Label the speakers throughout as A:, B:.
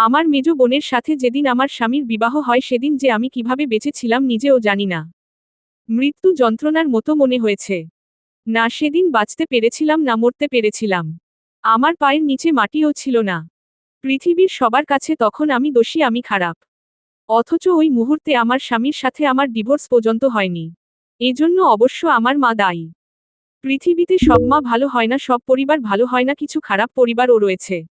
A: আমার মেজ বোনের সাথে যেদিন আমার স্বামীর বিবাহ হয় সেদিন যে আমি কীভাবে বেঁচেছিলাম নিজেও জানি না। মৃত্যু যন্ত্রণার মতো মনে হয়েছে। না সেদিন বাঁচতে পেরেছিলাম, না মরতে পেরেছিলাম। আমার পায়ের নিচে মাটিও ছিল না। পৃথিবীর সবার কাছে তখন আমি দোষী, আমি খারাপ। অথচ ওই মুহূর্তে আমার স্বামীর সাথে আমার ডিভোর্স পর্যন্ত হয়নি। এজন্য অবশ্য আমার মা দায়ী। পৃথিবীতে সব মা ভালো হয় না, সব পরিবার ভালো হয় না, কিছু খারাপ পরিবারও রয়েছে।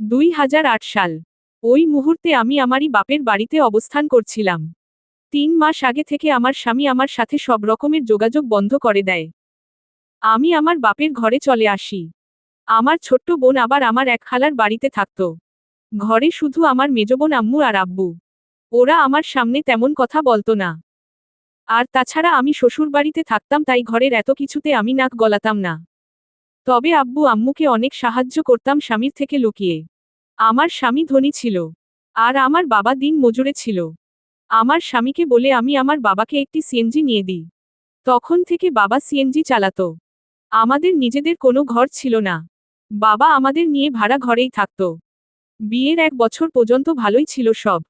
A: দুই হাজার আট সাল। ওই মুহূর্তে আমি আমারই বাপের বাড়িতে অবস্থান করছিলাম। তিন মাস আগে থেকে আমার স্বামী আমার সাথে সব রকমের যোগাযোগ বন্ধ করে দেয়। আমি আমার বাপের ঘরে চলে আসি। আমার ছোট্ট বোন আবার আমার এক খালার বাড়িতে থাকত। ঘরে শুধু আমার মেজবোন আম্মু আর আব্বু। ওরা আমার সামনে তেমন কথা বলতো না। আর তাছাড়া আমি শ্বশুরবাড়িতে থাকতাম তাই ঘরের এত কিছুতে আমি নাক গলাতাম না। তবে আব্বু, আম্মুকে অনেক সাহায্য করতাম স্বামীর থেকে লুকিয়ে। আমার স্বামী ধনী ছিল। আর আমার বাবা দিন মজুরে ছিল। আমার স্বামীকে বলে আমি আমার বাবাকে একটি সিএনজি নিয়ে দিই। তখন থেকে বাবা সিএনজি চালাত। আমাদের নিজেদের কোনো ঘর ছিল না। বাবা আমাদের নিয়ে ভাড়া ঘরেই থাকত। বিয়ের এক বছর পর্যন্ত ভালোই ছিল সব।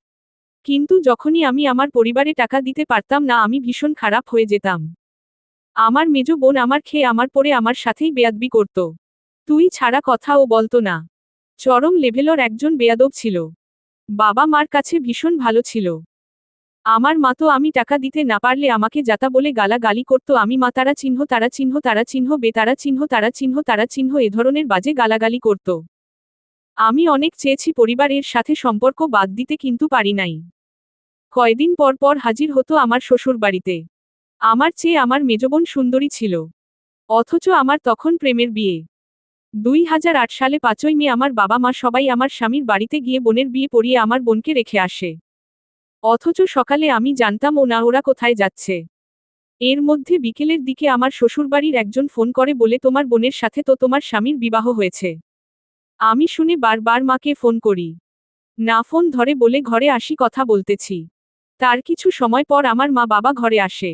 A: কিন্তু যখনই আমি আমার পরিবারে টাকা দিতে পারতাম না, আমি ভীষণ খারাপ হয়ে যেতাম। আমার মেজ বোন আমার খেয়ে আমার পরে আমার সাথেই বেয়াদবি করত। তুই ছাড়া কথা ও বলতো না। চরম লেভেলর একজন বেয়াদব ছিল। বাবা মার কাছে ভীষণ ভালো ছিল। আমার মা তো আমি টাকা দিতে না পারলে আমাকে যাতা বলে গালা গালি করত। আমি মা তারা চিহ্ন তারা চিহ্ন তারা চিহ্ন, বে তারা চিহ্ন তারা চিহ্ন তারা চিহ্ন এ ধরনের বাজে গালাগালি করত। আমি অনেক চেয়েছি পরিবারের সাথে সম্পর্ক বাদ দিতে কিন্তু পারি নাই। কয়দিন পর পর হাজির হতো আমার শ্বশুর বাড়িতে আমার চেয়ে আমার মেজবোন সুন্দরী ছিল। অথচ আমার তখন প্রেমের বিয়ে। দুই হাজার আট সালে পাঁচই মে আমার বাবা মা সবাই আমার স্বামীর বাড়িতে গিয়ে বোনের বিয়ে পড়িয়ে আমার বোনকে রেখে আসে। অথচ সকালে আমি জানতাম ও না ওরা কোথায় যাচ্ছে। এর মধ্যে বিকেলের দিকে আমার শ্বশুরবাড়ির একজন ফোন করে বলে, তোমার বোনের সাথে তো তোমার স্বামীর বিবাহ হয়েছে। আমি শুনে বারবার মাকে ফোন করি। না ফোন ধরে বলে, ঘরে আসি, কথা বলতেছি। তার কিছু সময় পর আমার মা বাবা ঘরে আসে।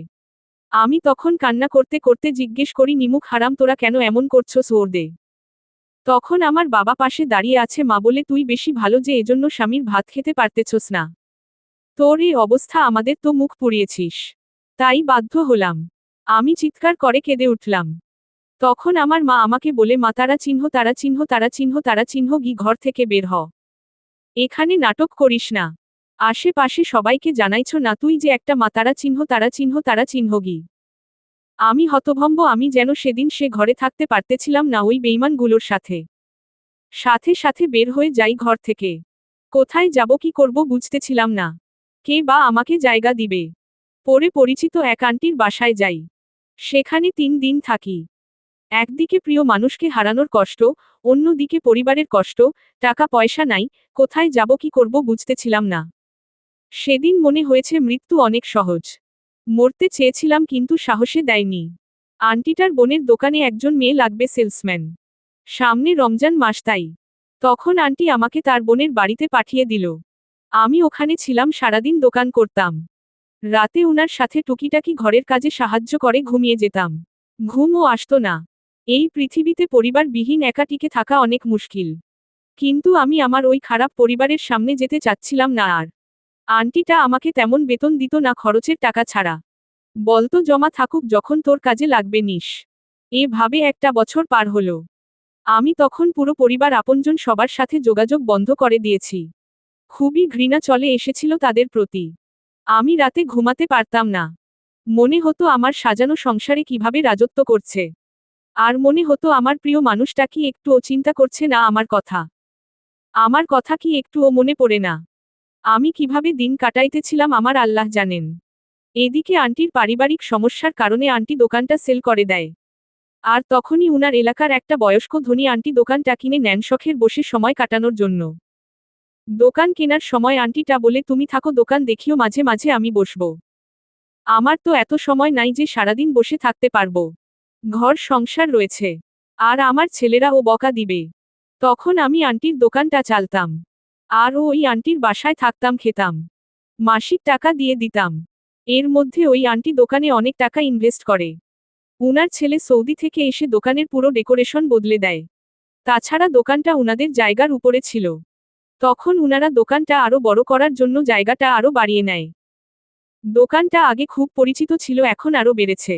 A: আমি তখন কান্না করতে করতে জিজ্ঞেস করি, নিমুখ হারাম, তোরা কেন এমন করছ সোর দে তখন আমার বাবা পাশে দাঁড়িয়ে আছে, মা বলে, তুই বেশি ভালো যে এজন্য স্বামীর ভাত খেতে পারতেছস না। তোর এই অবস্থা আমাদের তো মুখ পুড়িয়েছিস। তাই বাধ্য হলাম। আমি চিৎকার করে কেঁদে উঠলাম। তখন আমার মা আমাকে বলে, মা, তারা চিহ্ন তারা চিহ্ন তারা চিহ্ন তারা চিহ্ন গি ঘর থেকে বের হ। এখানে নাটক করিস না। আশেপাশে সবাইকে জানাইছ না তুই যে একটা চিহ্ন তারা চিহ্ন তারা চিহ্ন গি আমি হতভম্ব, আমি যেন সেদিন সে ঘরে থাকতে পারতেছিলাম না ওই বেইমানগুলোর সাথে। সাথে সাথে বের হয়ে যাই ঘর থেকে। কোথায় যাব, কি করব বুঝতেছিলাম না। কে বা আমাকে জায়গা দিবে? পরে পরিচিত এক আন্টির বাসায় যাই। সেখানে তিন দিন থাকি। একদিকে প্রিয় মানুষকে হারানোর কষ্ট, অন্যদিকে পরিবারের কষ্ট টাকা পয়সা নাই, কোথায় যাব, কি করব বুঝতেছিলাম না। সেদিন মনে হয়েছে মৃত্যু অনেক সহজ। মরতে চেয়েছিলাম কিন্তু সাহসে দেয়নি। আন্টিটার বোনের দোকানে একজন মেয়ে লাগবে সেলসম্যান। সামনে রমজান মাস তাই। তখন আন্টি আমাকে তার বোনের বাড়িতে পাঠিয়ে দিল। আমি ওখানে ছিলাম সারাদিন দোকান করতাম। রাতে উনার সাথে টুকিটাকি ঘরের কাজে সাহায্য করে ঘুমিয়ে যেতাম। ঘুমও আসত না। এই পৃথিবীতে পরিবারবিহীন একা টিকে থাকা অনেক মুশকিল। কিন্তু আমি আমার ওই খারাপ পরিবারের সামনে যেতে চাচ্ছিলাম না আর। আন্টিটা আমাকে তেমন বেতন দিত না খরচের টাকা ছাড়া। বলতো জমা থাকুক যখন তোর কাজে লাগবে নিস। এভাবে একটা বছর পার হলো। আমি তখন পুরো পরিবার আপনজন সবার সাথে যোগাযোগ বন্ধ করে দিয়েছি। খুবই ঘৃণা চলে এসেছিল তাদের প্রতি। আমি রাতে ঘুমাতে পারতাম না। মনে হতো আমার সাজানো সংসারে কীভাবে রাজত্ব করছে। আর মনে হতো আমার প্রিয় মানুষটা কি একটুও চিন্তা করছে না আমার কথা। আমার কথা কি একটুও মনে পড়ে না। আমি কীভাবে দিন কাটাইতেছিলাম আমার আল্লাহ জানেন। এদিকে আন্টির পারিবারিক সমস্যার কারণে আন্টি দোকানটা সেল করে দেয়। আর তখনই উনার এলাকার একটা বয়স্ক ধনী আন্টি দোকানটা কিনে নেন শখের বসে সময় কাটানোর জন্য। দোকান কেনার সময় আন্টিটা বলে, তুমি থাকো, দোকান দেখিও, মাঝে মাঝে আমি বসব। আমার তো এত সময় নাই যে সারাদিন বসে থাকতে পারব। ঘর, সংসার রয়েছে। আর আমার ছেলেরা ও বকা দিবে। তখন আমি আন্টির দোকানটা চালতাম। আর ওই আন্টির বাসায় থাকতাম, খেতাম। মাসিক টাকা দিয়ে দিতাম। এর মধ্যে ওই আন্টি দোকানে অনেক টাকা ইনভেস্ট করে। উনার ছেলে সৌদি থেকে এসে দোকানের পুরো ডেকোরেশন বদলে দেয়। তাছাড়া দোকানটা উনাদের জায়গার উপরে ছিল। তখন উনারা দোকানটা আরও বড় করার জন্য জায়গাটা আরও বাড়িয়ে নেয়। দোকানটা আগে খুব পরিচিত ছিল, এখন আরও বেড়েছে।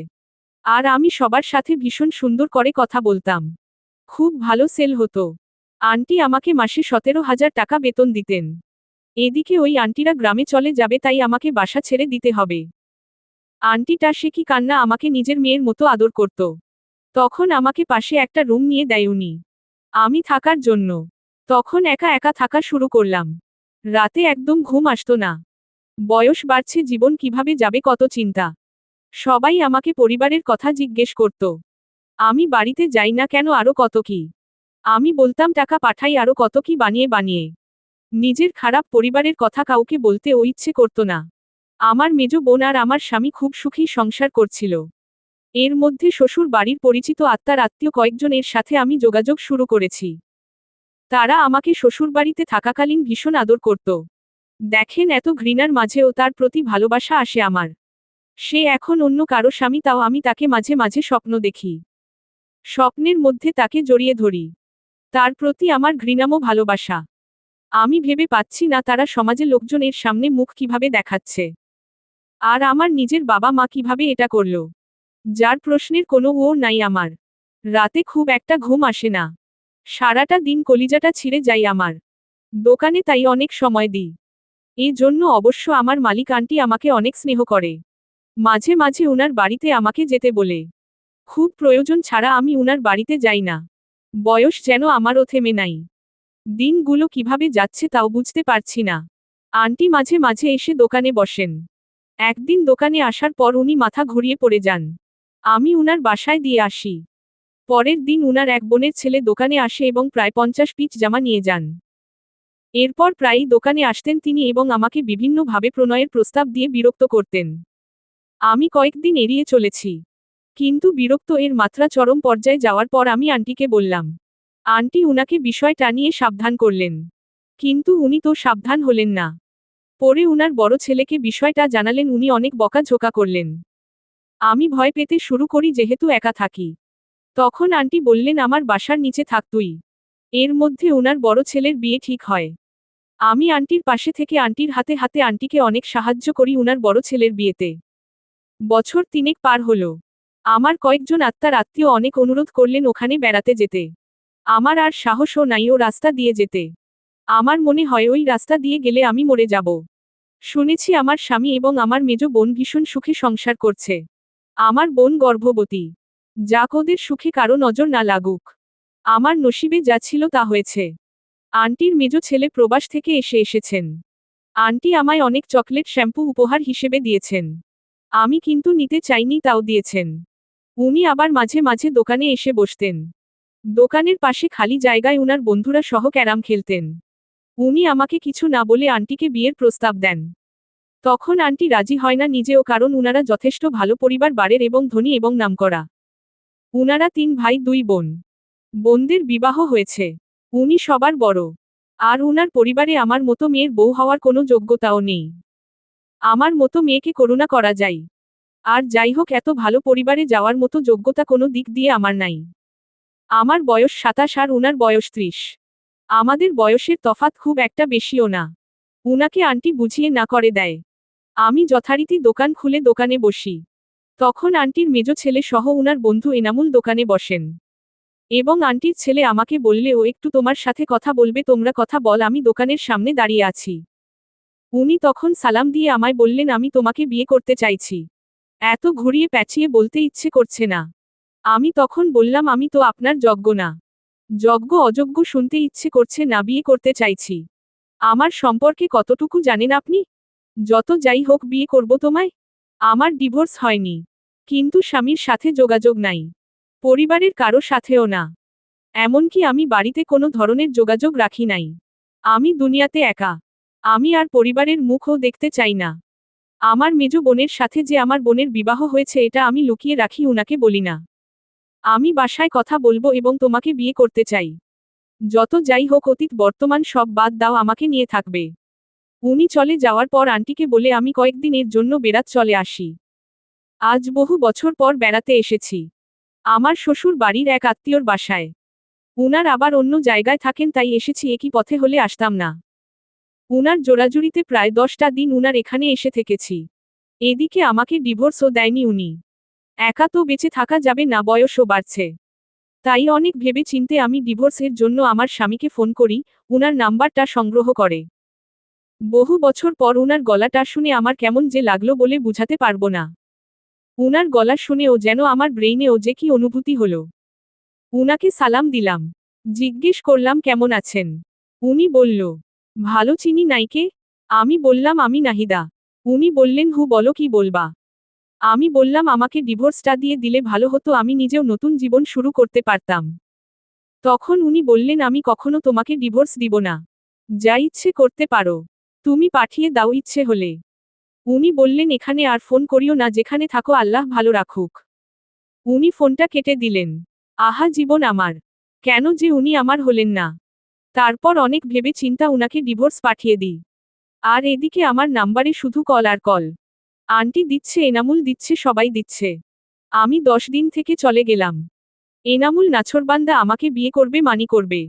A: আর আমি সবার সাথে ভীষণ সুন্দর করে কথা বলতাম। খুব ভালো সেল হতো। আন্টি আমাকে মাসে সতেরো হাজার টাকা বেতন দিতেন। এদিকে ওই আন্টিরা গ্রামে চলে যাবে তাই আমাকে বাসা ছেড়ে দিতে হবে। আন্টিটা সে কি কান্না আমাকে নিজের মেয়ের মতো আদর করত। তখন আমাকে পাশে একটা রুম নিয়ে দেয় উনি। আমি থাকার জন্য। তখন একা একা থাকা শুরু করলাম। রাতে একদম ঘুম আসতো না। বয়স বাড়ছে, জীবন কীভাবে যাবে কত চিন্তা। সবাই আমাকে পরিবারের কথা জিজ্ঞেস করত। আমি বাড়িতে যাই না কেন আরও কত কি। আমি বলতাম, টাকা পাঠাই আরও কত কি বানিয়ে বানিয়ে। নিজের খারাপ পরিবারের কথা কাউকে বলতে ও ইচ্ছে করত না। আমার মেজ বোন আর আমার স্বামী খুব সুখী সংসার করছিল। এর মধ্যে শ্বশুর বাড়ির পরিচিত আত্মার আত্মীয় কয়েকজনের সাথে আমি যোগাযোগ শুরু করেছি। তারা আমাকে শ্বশুরবাড়িতে থাকাকালীন ভীষণ আদর করত। দেখেন, এত ঘৃণার মাঝেও তার প্রতি ভালোবাসা আসে আমার। সে এখন অন্য কারও স্বামী, তাও আমি তাকে মাঝে মাঝে স্বপ্ন দেখি। স্বপ্নের মধ্যে তাকে জড়িয়ে ধরি। তার প্রতি আমার ঘৃণামো ভালোবাসা। আমি ভেবে পাচ্ছি না তারা সমাজে লোকজনের সামনে মুখ কীভাবে দেখাচ্ছে। আর আমার নিজের বাবা মা কীভাবে এটা করল। যার প্রশ্নের কোনো ও নাই আমার। রাতে খুব একটা ঘুম আসে না। সারাটা দিন কলিজাটা ছিঁড়ে যাই আমার। দোকানে তাই অনেক সময় দিই। এই জন্য অবশ্য আমার মালিক আন্টি আমাকে অনেক স্নেহ করে। মাঝে মাঝে উনার বাড়িতে আমাকে যেতে বলে। খুব প্রয়োজন ছাড়া আমি উনার বাড়িতে যাই না। বয়স যেন আমারও থেমে নাই। দিনগুলো কীভাবে যাচ্ছে তাও বুঝতে পারছি না। আন্টি মাঝে মাঝে এসে দোকানে বসেন। একদিন দোকানে আসার পর উনি মাথা ঘুরিয়ে পড়ে যান। আমি উনার বাসায় দিয়ে আসি। পরের দিন উনার এক বোনের ছেলে দোকানে আসে এবং প্রায় পঞ্চাশ পিচ জামা নিয়ে যান। এরপর প্রায়ই দোকানে আসতেন তিনি এবং আমাকে বিভিন্নভাবে প্রণয়ের প্রস্তাব দিয়ে বিরক্ত করতেন। আমি কয়েকদিন এড়িয়ে চলেছি। কিন্তু বিরক্ত এর মাত্রা চরম পর্যায়ে যাওয়ার পর আমি আন্টিকে বললাম, আন্টি উনাকে বিষয়টা নিয়ে সাবধান করলেন। কিন্তু উনি তো সাবধান হলেন না। পরে উনার বড় ছেলেকে বিষয়টা জানালেন, উনি অনেক বকা বকাঝোকা করলেন। আমি ভয় পেতে শুরু করি যেহেতু একা থাকি। তখন আন্টি বললেন, আমার বাসার নিচে থাক তুই। এর মধ্যে উনার বড় ছেলের বিয়ে ঠিক হয়। আমি আন্টির পাশে থেকে আন্টির হাতে হাতে আন্টিকে অনেক সাহায্য করি উনার বড় ছেলের বিয়েতে। বছর তিনেক পার হল। আমার কয়েকজন আত্মার আত্মীয় অনেক অনুরোধ করলেন ওখানে বেড়াতে যেতে। আমার আর সাহসও নাই ও রাস্তা দিয়ে যেতে। আমার মনে হয় ওই রাস্তা দিয়ে গেলে আমি মরে যাব। শুনেছি আমার স্বামী এবং আমার মেজ বোন ভীষণ সুখে সংসার করছে। আমার বোন গর্ভবতী। যাক ওদের সুখে কারও নজর না লাগুক। আমার নসিবে যা ছিল তা হয়েছে। আন্টির মেজ ছেলে প্রবাস থেকে এসে এসেছেন। আন্টি আমায় অনেক চকলেট শ্যাম্পু উপহার হিসেবে দিয়েছেন। আমি কিন্তু নিতে চাইনি তাও দিয়েছেন। উনি আবার মাঝে মাঝে দোকানে এসে বসতেন। দোকানের পাশে খালি জায়গায় উনার বন্ধুরা সহ ক্যারাম খেলতেন। উনি আমাকে কিছু না বলে আন্টিকে বিয়ের প্রস্তাব দেন। তখন আন্টি রাজি হয় না নিজেও কারণ উনারা যথেষ্ট ভালো পরিবার, বাড়ের এবং ধনী এবং নামকরা। উনারা তিন ভাই, দুই বোন। বোনদের বিবাহ হয়েছে। উনি সবার বড়। আর উনার পরিবারে আমার মতো মেয়ের বউ হওয়ার কোনো যোগ্যতাও নেই। আমার মতো মেয়েকে করুণা করা যায়। আর যাই হোক এত ভালো পরিবারে যাওয়ার মতো যোগ্যতা কোনো দিক দিয়ে আমার নাই। আমার বয়স সাতাশ আর উনার বয়স ত্রিশ। আমাদের বয়সের তফাত খুব একটা বেশিও না। উনাকে আন্টি বুঝিয়ে না করে দেয়। আমি যথারীতি দোকান খুলে দোকানে বসি। তখন আন্টির মেজ ছেলে সহ উনার বন্ধু এনামুল দোকানে বসেন। এবং আন্টির ছেলে আমাকে বললে, ও একটু তোমার সাথে কথা বলবে, তোমরা কথা বল, আমি দোকানের সামনে দাঁড়িয়ে আছি। উনি তখন সালাম দিয়ে আমায় বললেন, আমি তোমাকে বিয়ে করতে চাইছি। এত ঘুরিয়ে প্যাচিয়ে বলতে ইচ্ছে করছে না। আমি তখন বললাম, আমি তো আপনার যজ্ঞ না। যজ্ঞ অযোগ্য শুনতে ইচ্ছে করছে না, বিয়ে করতে চাইছি। আমার সম্পর্কে কতটুকু জানেন আপনি? যত যাই হোক, বিয়ে করব তোমায়? আমার ডিভোর্স হয়নি। কিন্তু স্বামীর সাথে যোগাযোগ নাই। পরিবারের কারও সাথেও না। এমনকি আমি বাড়িতে কোনো ধরনের যোগাযোগ রাখি নাই। আমি দুনিয়াতে একা। আমি আর পরিবারের মুখও দেখতে চাই না। আমার মেজ বোনের সাথে যে আমার বোনের বিবাহ হয়েছে, এটা আমি লুকিয়ে রাখি, উনাকে বলি না। আমি বাসায় কথা বলব এবং তোমাকে বিয়ে করতে চাই। যত যাই হোক, অতীত, বর্তমান সব বাদ দাও, আমাকে নিয়ে থাকবে। উনি চলে যাওয়ার পর আন্টিকে বলে, আমি কয়েকদিনের জন্য বেড়াত চলে আসি। আজ বহু বছর পর বেড়াতে এসেছি। আমার শ্বশুর বাড়ির এক আত্মীয়র বাসায়। উনার আবার অন্য জায়গায় থাকেন, তাই এসেছি, একই পথে হলে আসতাম না। উনার জোরাজুরিতে প্রায় দশটা দিন উনার এখানে এসে থেকেছি। এদিকে আমাকে ডিভোর্সও দেয়নি উনি। একা তো বেঁচে থাকা যাবে না, বয়সও বাড়ছে। তাই অনেক ভেবে চিনতে আমি ডিভোর্সের জন্য আমার স্বামীকে ফোন করি, উনার নাম্বারটা সংগ্রহ করে। বহু বছর পর উনার গলাটা শুনে আমার কেমন যে লাগল বলে বুঝাতে পারব না। উনার গলা শুনেও যেন আমার ব্রেইনেও যে কি অনুভূতি হলো। উনাকে সালাম দিলাম। জিজ্ঞেস করলাম, কেমন আছেন? উনি বলল ভালো চিনি নাইকে আমি বললাম, আমি নাহিদা। উনি বললেন, হু, বলো কি বলবা? আমি বললাম, আমাকে ডিভোর্সটা দিয়ে দিলে ভালো হতো, আমি নিজেও নতুন জীবন শুরু করতে পারতাম। তখন উনি বললেন, আমি কখনো তোমাকে ডিভোর্স দিব না। যা ইচ্ছে করতে পারো। তুমি পাঠিয়ে দাও ইচ্ছে হলে। উনি বললেন, এখানে আর ফোন করিও না, যেখানে থাকো আল্লাহ ভালো রাখুক। উনি ফোনটা কেটে দিলেন, আহা, জীবন আমার। কেন যে উনি আমার হলেন না? তারপর অনেক ভেবে চিন্তা উনাকে ডিভোর্স পাঠিয়ে দিই। আর এদিকে আমার নাম্বারে শুধু কল আর কল আন্টি দিচ্ছে, এনামুল দিচ্ছে, সবাই দিচ্ছে। আমি দশ দিন থেকে চলে গেলাম। এনামুল নাছরবান্দা আমাকে বিয়ে করবে, মানি করবে।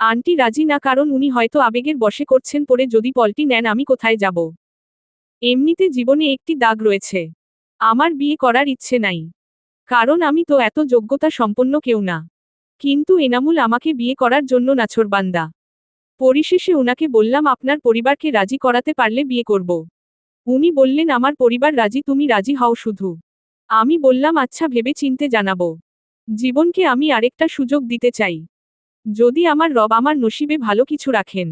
A: আন্টি রাজি না কারণ উনি হয়তো আবেগের বসে করছেন পরে যদি পলটি নেন আমি কোথায় যাব? এমনিতে জীবনে একটি দাগ রয়েছে। আমার বিয়ে করার ইচ্ছে নাই। কারণ আমি তো এত যোগ্যতা সম্পন্ন কেউ না। কিন্তু এনামুল আমাকে বিয়ে করার জন্য নাছরবান্দা পরিশেষে উনাকে বললাম, আপনার পরিবারকে রাজি করাতে পারলে বিয়ে করব। উনি বললেন, আমার পরিবার রাজি, তুমি রাজি হও শুধু। আমি বললাম আচ্ছা ভেবে চিনতে জানাব। জীবনকে আমি আরেকটা সুযোগ দিতে চাই। যদি আমার রব আমার নসিবে ভালো কিছু রাখেন।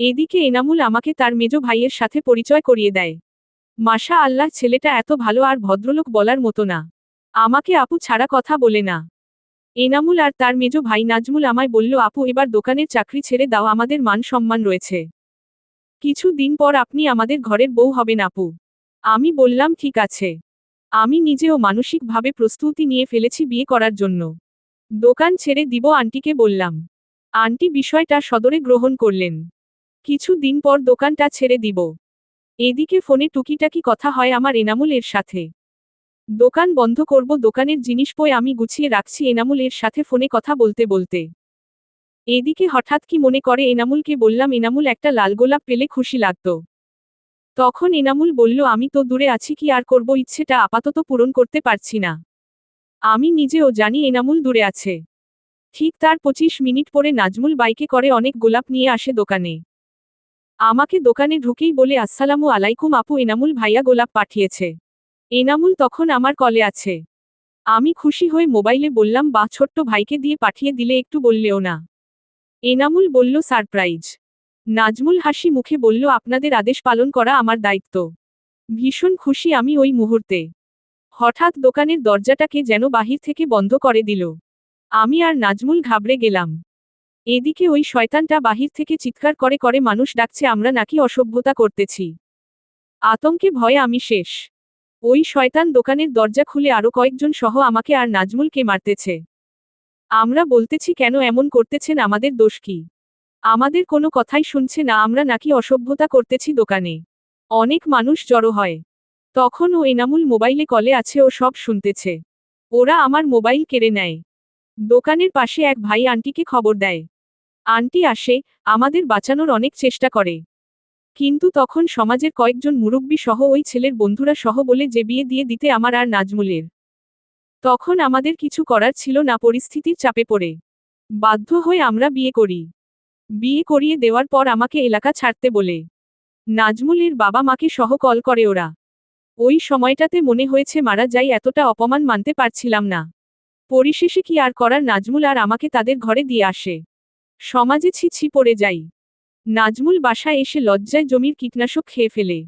A: এদিকে এনামুল আমাকে তার মেজ ভাইয়ের সাথে পরিচয় করিয়ে দেয়। মাশা আল্লাহ ছেলেটা এত ভালো আর ভদ্রলোক বলার মতো না। আমাকে আপু ছাড়া কথা বলে না। এনামুল আর তার মেজ ভাই নাজমুল আমায় বলল, আপু, এবার দোকানের চাকরি ছেড়ে দাও, আমাদের মান সম্মান রয়েছে। কিছু দিন পর আপনি আমাদের ঘরের বউ হবেন, আপু। আমি বললাম, ঠিক আছে। আমি নিজেও মানসিকভাবে প্রস্তুতি নিয়ে ফেলেছি বিয়ে করার জন্য। দোকান ছেড়ে দিব, আন্টিকে বললাম। আন্টি বিষয়টা সদরে গ্রহণ করলেন। কিছু দিন পর দোকানটা ছেড়ে দিব। এদিকে ফোনে টুকিটাকি কথা হয় আমার এনামুল এর সাথে। দোকান বন্ধ করব, দোকানের জিনিস পয় আমি গুছিয়ে রাখছি, এনামুল এর সাথে ফোনে কথা বলতে বলতে। এদিকে হঠাৎ কি মনে করে, এনামুলকে বললাম, এনামুল, একটা লাল গোলাপ পেলে খুশি লাগত। তখন এনামুল বলল, আমি তো দূরে আছি, কি আর করব? ইচ্ছেটা আপাতত পূরণ করতে পারছি না। আমি নিজেও জানি এনামুল দূরে আছে। ঠিক তার পঁচিশ মিনিট পরে নাজমুল বাইকে করে অনেক গোলাপ নিয়ে আসে দোকানে। আমাকে দোকানে ঢুকেই বলে, আসসালামু আলাইকুম আপু, এনামুল ভাইয়া গোলাপ পাঠিয়েছে। এনামুল তখন আমার কলে আছে। আমি খুশি হয়ে মোবাইলে বললাম বা ছোট্ট ভাইকে দিয়ে পাঠিয়ে দিলে একটু বললেও না। এনামুল বলল, সারপ্রাইজ। নাজমুল হাসি মুখে বলল, আপনাদের আদেশ পালন করা আমার দায়িত্ব। ভীষণ খুশি আমি ওই মুহূর্তে। হঠাৎ দোকানের দরজাটাকে যেন বাহির থেকে বন্ধ করে দিল। আমি আর নাজমুল ঘাবড়ে গেলাম। এদিকে ওই শয়তানটা বাহির থেকে চিৎকার করে করে, মানুষ ডাকছে, আমরা নাকি অসভ্যতা করতেছি। আতঙ্কে ভয়ে আমি শেষ। ওই শয়তান দোকানের দরজা খুলে আরও কয়েকজন সহ আমাকে আর নাজমুলকে মারতেছে। আমরা বলতেছি, কেন এমন করতেছেন? আমাদের দোষ কি? আমাদের কোনো কথাই শুনছে না, আমরা নাকি অসভ্যতা করতেছি দোকানে। অনেক মানুষ জড়ো হয়। তখন ও এনামুল মোবাইলে কলে আছে ও সব শুনতেছে। ওরা আমার মোবাইল কেড়ে নেয়। দোকানের পাশে এক ভাই আন্টিকে খবর দেয়। আন্টি আসে, আমাদের বাঁচানোর অনেক চেষ্টা করে। কিন্তু তখন সমাজের কয়েকজন মুরব্বী সহ ওই ছেলের বন্ধুরা সহ বলে যে বিয়ে দিয়ে দিতে আমার আর নাজমুলের। তখন আমাদের কিছু করার ছিল না, পরিস্থিতির চাপে পড়ে। বাধ্য হয়ে আমরা বিয়ে করি। বিয়ে করিয়ে দেওয়ার পর আমাকে এলাকা ছাড়তে বলে। নাজমুলের বাবা মাকে সহ কল করে ওরা। ওই সময়টাতে মনে হয়েছে মারা যাই এতটা অপমান মানতে পারছিলাম না। পরিশেষে কি আর করার, নাজমুল আর আমাকে তাদের ঘরে দিয়ে আসে। সমাজে ছি ছি পড়ে যাই। নাজমুল বাসায় এসে লজ্জায় জমির কীটনাশক খেয়ে ফেলে।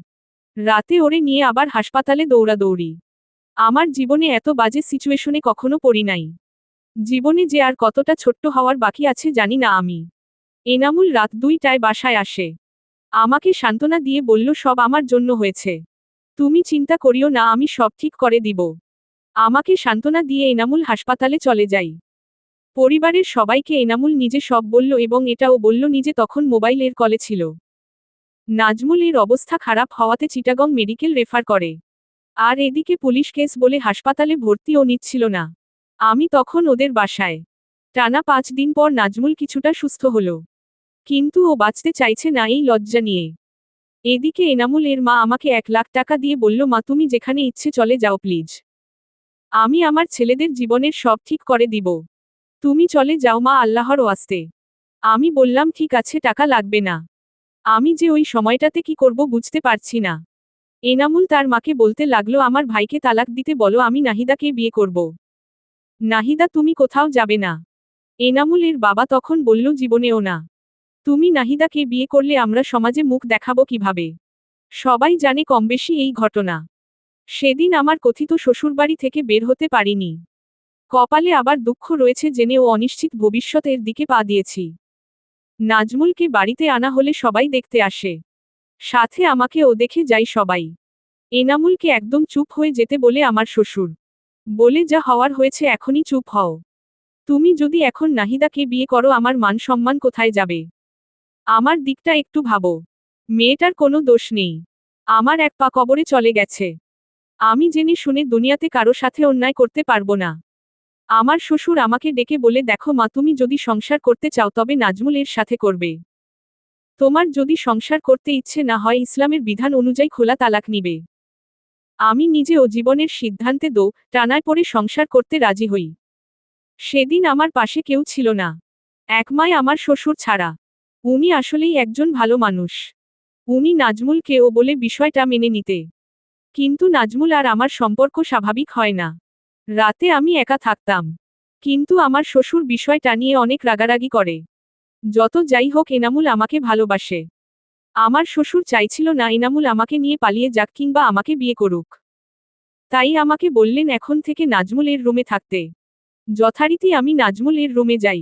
A: রাতে ওরে নিয়ে আবার হাসপাতালে দৌড়াদৌড়ি। আমার জীবনে এত বাজে সিচুয়েশনে কখনো পড়ি নাই। জীবনে যে আর কতটা ছোট্ট হওয়ার বাকি আছে জানি না আমি। এনামুল রাত দুইটায় বাসায় আসে। আমাকে সান্ত্বনা দিয়ে বলল, সব আমার জন্য হয়েছে। তুমি চিন্তা করিও না, আমি সব ঠিক করে দিব। আমাকে সান্ত্বনা দিয়ে এনামুল হাসপাতালে চলে যাই। পরিবারের সবাইকে এনামুল নিজে সব বলল এবং এটাও বলল, নিজে তখন মোবাইলের কলে ছিল। নাজমুল এর অবস্থা খারাপ হওয়াতে চিটাগং মেডিকেল রেফার করে। আর এদিকে পুলিশ কেস বলে হাসপাতালে ভর্তিও নিচ্ছিল না। আমি তখন ওদের বাসায়। টানা পাঁচ দিন পর নাজমুল কিছুটা সুস্থ হল। কিন্তু ও বাঁচতে চাইছে না এই লজ্জা নিয়ে। এদিকে এনামুল এর মা আমাকে এক লাখ টাকা দিয়ে বলল, মা, তুমি যেখানে ইচ্ছে চলে যাও, প্লিজ। আমি আমার ছেলেদের জীবনের সব ঠিক করে দিব। তুমি চলে যাও মা আল্লাহর ওয়াস্তে। আমি বললাম, ঠিক আছে, টাকা লাগবে না। আমি যে ওই সময়টাতে কি করব বুঝতে পারছি না। এনামুল তার মাকে বলতে লাগল, আমার ভাইকে তালাক দিতে বলো, আমি নাহিদাকে বিয়ে করব। নাহিদা, তুমি কোথাও যাবে না। এনামুলের বাবা তখন বলল, জীবনেও না। তুমি নাহিদাকে বিয়ে করলে আমরা সমাজে মুখ দেখাবো কীভাবে? সবাই জানে কমবেশি এই ঘটনা। সেদিন আমার কথিত শ্বশুরবাড়ি থেকে বের হতে পারিনি। কপালে আবার দুঃখ রয়েছে জেনেও অনিশ্চিত ভবিষ্যতের দিকে পা দিয়েছি। নাজমুলকে বাড়িতে আনা হলে সবাই দেখতে আসে। সাথে আমাকে ও দেখে যাই সবাই। এনামুলকে একদম চুপ হয়ে যেতে বলে আমার শ্বশুর। বলে যা হওয়ার হয়েছে এখনই চুপ হও। তুমি যদি এখন নাহিদাকে বিয়ে করো আমার মান সম্মান কোথায় যাবে? আমার দিকটা একটু ভাবো। মেয়েটার কোনো দোষ নেই। আমার এক পা কবরে চলে গেছে। আমি জেনে শুনে দুনিয়াতে কারও সাথে অন্যায় করতে পারব না। আমার শ্বশুর আমাকে ডেকে বলে, দেখো মা, তুমি যদি সংসার করতে চাও, তবে নাজমুল এর সাথে করবে। তোমার যদি সংসার করতে ইচ্ছে না হয়, ইসলামের বিধান অনুযায়ী খোলা তালাক নিবে। আমি নিজে ও জীবনের সিদ্ধান্তে দো, টানায় পরে সংসার করতে রাজি হই। সেদিন আমার পাশে কেউ ছিল না। একমায় আমার শ্বশুর ছাড়া। উনি আসলেই একজন ভালো মানুষ। উনি নাজমুলকে ও বলে, বিষয়টা মেনে নিতে। কিন্তু নাজমুল আর আমার সম্পর্ক স্বাভাবিক হয় না। রাতে আমি একা থাকতাম। কিন্তু আমার শ্বশুর বিষয়টা নিয়ে অনেক রাগারাগি করে। যত যাই হোক এনামুল আমাকে ভালোবাসে। আমার শ্বশুর চাইছিল না এনামুল আমাকে নিয়ে পালিয়ে যাক কিংবা আমাকে বিয়ে করুক। তাই আমাকে বললেন এখন থেকে নাজমুল এর রুমে থাকতে। যথারীতি আমি নাজমুল এর রুমে যাই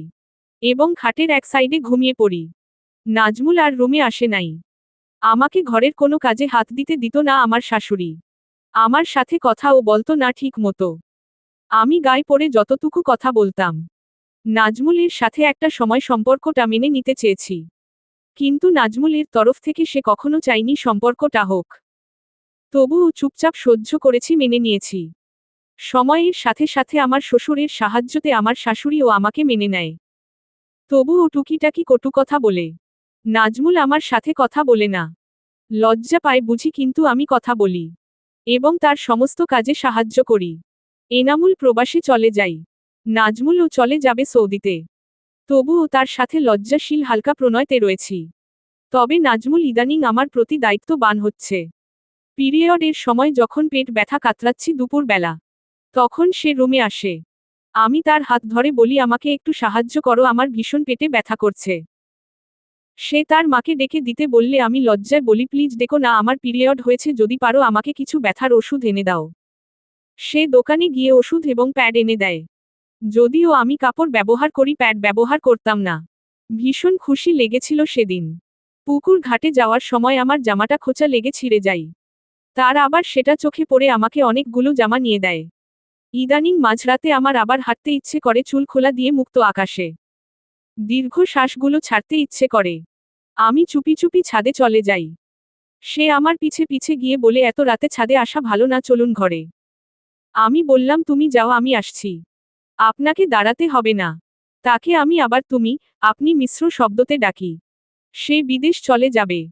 A: এবং খাটের এক সাইডে ঘুমিয়ে পড়ি। নাজমুল আর রুমে আসে নাই। আমাকে ঘরের কোনো কাজে হাত দিতে দিত না আমার শাশুড়ি। আমার সাথে কথাও বলতো না ঠিক মতো। আমি গায়ে পড়ে যতটুকু কথা বলতাম। নাজমুলের সাথে একটা সময় সম্পর্কটা মেনে নিতে চেয়েছি। কিন্তু নাজমুলের তরফ থেকে সে কখনো চাইনি সম্পর্কটা হোক। তবুও চুপচাপ সহ্য করেছি, মেনে নিয়েছি। সময়ের সাথে সাথে আমার শ্বশুরের সাহায্যতে আমার শাশুড়িও আমাকে মেনে নেয়। তবুও টুকিটাকি কটু কথা বলে। নাজমুল আমার সাথে কথা বলে না। লজ্জা পায় বুঝি, কিন্তু আমি কথা বলি। এবং তার সমস্ত কাজে সাহায্য করি। এনামুল প্রবাসে চলে যাই। নাজমুলও চলে যাবে সৌদিতে। তবুও তার সাথে লজ্জাশীল হালকা প্রণয়তে রয়েছি। তবে নাজমুল ইদানিং আমার প্রতি দায়িত্ববান হচ্ছে। পিরিয়ডের সময় যখন পেট ব্যথা কাতরাচ্ছি দুপুর বেলা তখন সে রুমে আসে। আমি তার হাত ধরে বলি, আমাকে একটু সাহায্য করো, আমার ভীষণ পেটে ব্যথা করছে। সে তার মাকে ডেকে দিতে বললে, আমি লজ্জায় বলি, প্লিজ ডেকো না, আমার পিরিয়ড হয়েছে, যদি পারো আমাকে কিছু ব্যথার ওষুধ এনে দাও। সে দোকানে গিয়ে ওষুধ এবং প্যাড এনে দেয়। যদিও আমি কাপড় ব্যবহার করি, প্যাড ব্যবহার করতাম না। ভীষণ খুশি লেগেছিল সেদিন। পুকুর ঘাটে যাওয়ার সময় আমার জামাটা খোঁচা লেগে ছিঁড়ে যাই তার আবার সেটা চোখে পড়ে আমাকে অনেকগুলো জামা নিয়ে দেয়। ইদানিং মাঝরাতে আমার আবার হাঁটতে ইচ্ছে করে, চুল খোলা দিয়ে মুক্ত আকাশে। দীর্ঘ শ্বাসগুলো ছাড়তে ইচ্ছে করে। আমি চুপি চুপি ছাদে চলে যাই। সে আমার পিছে পিছে গিয়ে বলে, এত রাতে ছাদে আসা ভালো না, চলুন ঘরে। আমি বললাম, তুমি যাও, আমি আসছি। আপনাকে দাঁড়াতে হবে না। তাকে আমি আবার তুমি, আপনি মিশ্র শব্দতে ডাকি। সে বিদেশ চলে যাবে।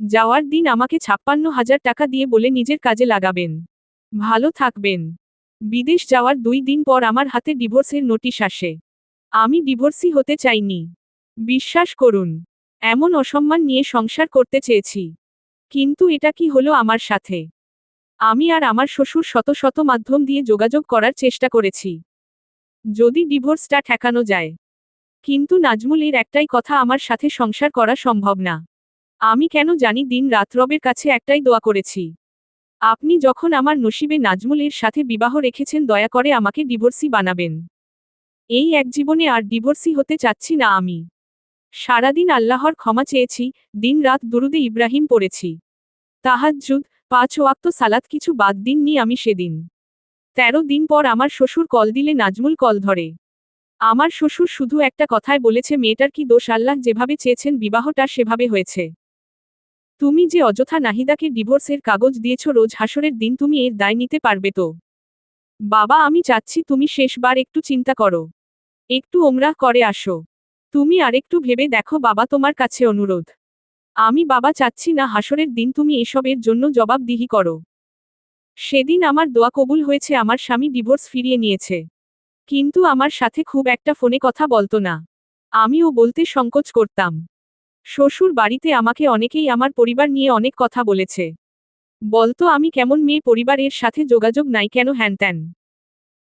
A: যাওয়ার দিন আমাকে ছাপ্পান্ন হাজার টাকা দিয়ে বলে নিজের কাজে লাগাবেন। ভালো থাকবেন। বিদেশ যাওয়ার দুই দিন পর আমার হাতে ডিভোর্সের নোটিশ আসে। আমি ডিভোর্সি হতে চাইনি। বিশ্বাস করুন, এমন অসম্মান নিয়ে সংসার করতে চেয়েছি। কিন্তু এটা কি হলো আমার সাথে? আমি আর আমার শ্বশুর শত শত মাধ্যম দিয়ে যোগাযোগ করার চেষ্টা করেছি। যদি ডিভোর্সটা ঠেকানো যায়। কিন্তু নাজমুল, এর একটাই কথা, আমার সাথে সংসার করা সম্ভব না। আমি কেন জানি দিন রাত রবের কাছে একটাই দোয়া করেছি। আপনি যখন আমার নসিবে নাজমুল, এর সাথে বিবাহ রেখেছেন, দয়া করে আমাকে ডিভোর্সি বানাবেন। এই এক জীবনে আর ডিভোর্সি হতে চাচ্ছি না আমি। সারাদিন আল্লাহর ক্ষমা চেয়েছি, দিন রাত দুরুদে ইব্রাহিম পড়েছি। তাহাজ্জুদ পাঁচ ওয়াক্ত সালাত কিছু বাদ দিননি আমি সেদিন। তেরো দিন পর আমার শ্বশুর কল দিলে নাজমুল কল ধরে। আমার শ্বশুর শুধু একটা কথায় বলেছে, মেয়েটার কি দোষ? আল্লাহ যেভাবে চেয়েছেন বিবাহটা সেভাবে হয়েছে। তুমি যে অযথা নাহিদাকে ডিভোর্সের কাগজ দিয়েছ, রোজ হাসরের দিন তুমি এর দায় নিতে পারবে তো? বাবা, আমি চাচ্ছি তুমি শেষবার একটু চিন্তা করো। একটু ওমরাহ করে আসো। তুমি আরেকটু ভেবে দেখো, বাবা তোমার কাছে অনুরোধ। আমি বাবা চাচ্ছি না হাসরের দিন তুমি এসবের জন্য জবাবদিহি করো। সেদিন আমার দোয়া কবুল হয়েছে, আমার স্বামী ডিভোর্স ফিরিয়ে নিয়েছে। কিন্তু আমার সাথে খুব একটা ফোনে কথা বলতো না। আমিও বলতে সংকোচ করতাম। শ্বশুর বাড়িতে আমাকে অনেকেই আমার পরিবার নিয়ে অনেক কথা বলেছে। বলতো, আমি কেমন মেয়ে পরিবারের সাথে যোগাযোগ নাই কেন হ্যানত্যান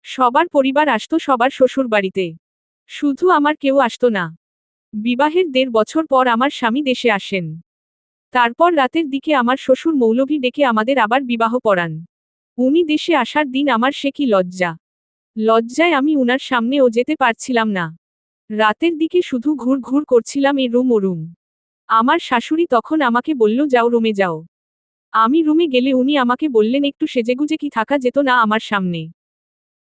A: সবার পরিবার আসতো সবার শ্বশুর বাড়িতে। শুধু আমার কেউ আসতো না। বিবাহের দেড় বছর পর আমার স্বামী দেশে আসেন। তারপর রাতের দিকে আমার শ্বশুর মৌলভী ডেকে আমাদের আবার বিবাহ পড়ান। উনি দেশে আসার দিন আমার সে কি লজ্জা। লজ্জায় আমি উনার সামনেও যেতে পারছিলাম না। রাতের দিকে শুধু ঘুর ঘুর করছিলাম এ রুম ও রুম। আমার শাশুড়ি তখন আমাকে বলল, যাও রুমে যাও। আমি রুমে গেলে উনি আমাকে বললেন, একটু সেজেগুজে কি থাকা যেত না আমার সামনে?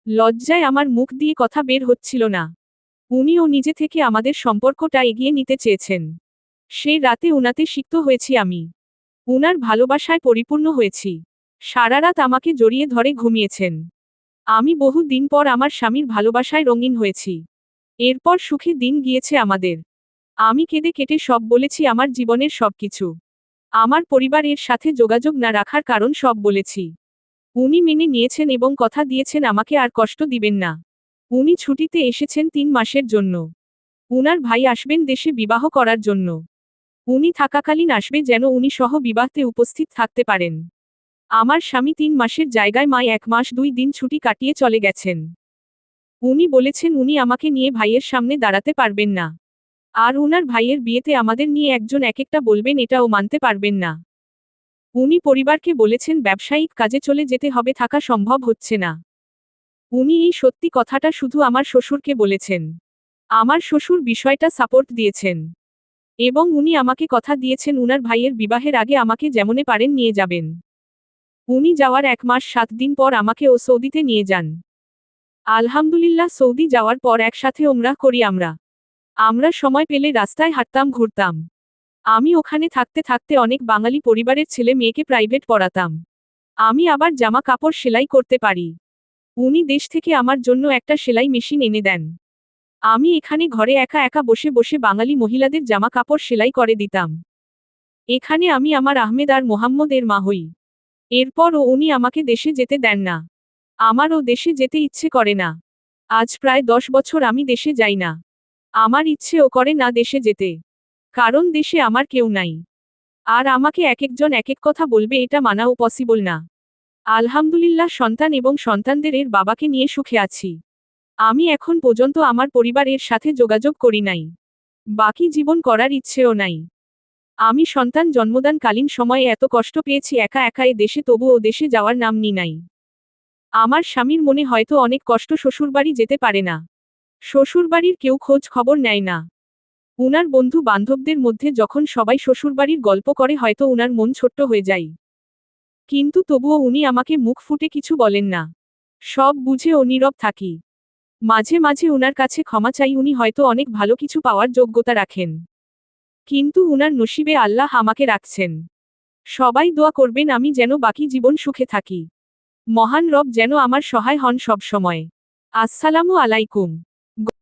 A: লজ্জায় আমার মুখ দিয়ে কথা বের হচ্ছিল না। উনিও নিজে থেকে আমাদের সম্পর্কটা এগিয়ে নিতে চেয়েছেন। সেই রাতে উনাতে সিক্ত হয়েছি আমি। উনার ভালোবাসায় পরিপূর্ণ হয়েছি। সারা রাত আমাকে জড়িয়ে ধরে ঘুমিয়েছেন। আমি বহু দিন পর আমার স্বামীর ভালোবাসায় রঙিন হয়েছি। এরপর সুখে দিন গিয়েছে আমাদের। আমি কেঁদে কেটে সব বলেছি, আমার জীবনের সবকিছু। আমার পরিবারের সাথে যোগাযোগ না রাখার কারণ সব বলেছি। উনি মেনে নিয়েছেন এবং কথা দিয়েছেন, আমাকে আর কষ্ট দিবেন না। উনি ছুটিতে এসেছেন তিন মাসের জন্য। উনার ভাই আসবেন দেশে বিবাহ করার জন্য। উনি থাকাকালীন আসবে যেন উনি সহ বিবাহতে উপস্থিত থাকতে পারেন। আমার স্বামী তিন মাসের জায়গায় মায় এক মাস দুই দিন ছুটি কাটিয়ে চলে গেছেন। উনি বলেছেন উনি আমাকে নিয়ে ভাইয়ের সামনে দাঁড়াতে পারবেন না। আর উনার ভাইয়ের বিয়েতে আমাদের নিয়ে একজন এক একটা বলবেন এটাও মানতে পারবেন না। উনি পরিবারকে বলেছেন ব্যবসায়িক কাজে চলে যেতে হবে থাকা সম্ভব হচ্ছে না। উনি এই সত্যি কথাটা শুধু আমার শ্বশুরকে বলেছেন। আমার শ্বশুর বিষয়টা সাপোর্ট দিয়েছেন। এবং উনি আমাকে কথা দিয়েছেন উনার ভাইয়ের বিবাহের আগে আমাকে যেমনে পারেন নিয়ে যাবেন। উনি যাওয়ার এক মাস সাত দিন পর আমাকে ও সৌদিতে নিয়ে যান। আলহামদুলিল্লাহ সৌদি যাওয়ার পর একসাথে ওমরাহ করি আমরা। আমরা সময় পেলে রাস্তায় হাঁটতাম, ঘুরতাম। আমি ওখানে থাকতে থাকতে অনেক বাঙালি পরিবারের ছেলে মেয়েকে প্রাইভেট পড়াতাম। আমি আবার জামা কাপড় সেলাই করতে পারি। উনি দেশ থেকে আমার জন্য একটা সেলাই মেশিন এনে দেন। আমি এখানে ঘরে একা একা বসে বসে বাঙালি মহিলাদের জামা কাপড় সেলাই করে দিতাম। এখানে আমি আমার আহমেদ আর মোহাম্মদ এর মা হই। এরপর ও উনি আমাকে দেশে যেতে দেন না। আমারও দেশে যেতে ইচ্ছে করে না। আজ প্রায় দশ বছর আমি দেশে যাই না। আমার ইচ্ছেও করে না দেশে যেতে। কারণ দেশে আমার কেউ নাই। আর আমাকে এক একজন এক এক কথা বলবে এটা মানাও পসিবল না। আলহামদুলিল্লাহ, সন্তান এবং সন্তানদের এর বাবাকে নিয়ে সুখে আছি। আমি এখন পর্যন্ত আমার পরিবারের সাথে যোগাযোগ করি নাই। বাকি জীবন করার ইচ্ছেও নাই। আমি সন্তান জন্মদানকালীন সময়ে এত কষ্ট পেয়েছি, একা একা এ দেশে, তবুও দেশে যাওয়ার নাম নি নাই। আমার স্বামীর মনে হয়তো অনেক কষ্ট শ্বশুরবাড়ি যেতে পারে না। শ্বশুরবাড়ির কেউ খোঁজ খবর নেয় না। উনার বন্ধু বান্ধবদের মধ্যে যখন সবাই শ্বশুরবাড়ির গল্প করে, হয়তো উনার মন ছোট্ট হয়ে যায়। কিন্তু তবুও উনি আমাকে মুখ ফুটে কিছু বলেন না। সব বুঝে ও নীরব থাকি। মাঝে মাঝে উনার কাছে ক্ষমা চাই, উনি হয়তো অনেক ভালো কিছু পাওয়ার যোগ্যতা রাখেন। কিন্তু উনার নসিবে আল্লাহ আমাকে রাখছেন। সবাই দোয়া করবেন আমি যেন বাকি জীবন সুখে থাকি। মহান রব যেন আমার সহায় হন সব সময় আসসালামু আলাইকুম।